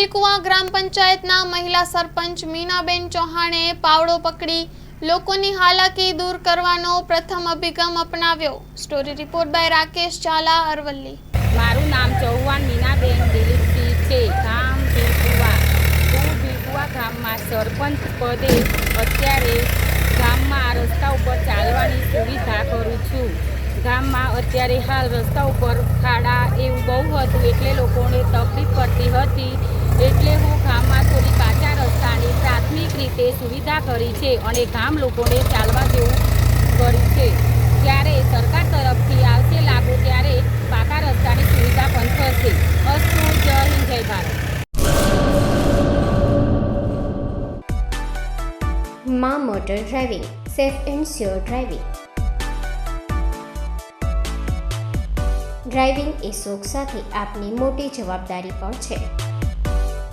ભીલકુવા ગ્રામ પંચાયતના મહિલા સરપંચ મીનાબેન ચૌહાણે પાવડો પકડી લોકોની હાલાકી દૂર કરવાનો પ્રથમ અભિગમ અપનાવ્યો. Story report by Rakesh Jhala Aravalli. મારું નામ ચૌહાણ મીનાબેન દિલીપસિંહ છે. ગામ ભીલકુવા હું ભીલકુવા ગામમાં સરપંચ પદે અત્યારે ગામમાં રસ્તા ઉપર ચાલવાની સુવિધા કરું છું. ગામમાં અત્યારે હાલ રસ્તા ઉપર ખાડા એવું બહુ હતું એટલે લોકોને તકલીફ પડતી હતી. એટલે હું ગામમાં થોડી કાચા રસ્તાની પ્રાથમિક રીતે સુવિધા કરી છે અને ગામ લોકોને ચાલવા જેવું કર્યું છે. જ્યારે સરકાર તરફથી આવશે લાગુ ત્યારે પાકા રસ્તાની સુવિધા પણ થશે. અસ્તુ, જય હિન્દ, જય ભારત. માં motor driving, safe and sure driving. Driving એ શોખ સાથે આપની મોટી જવાબદારી પણ છે.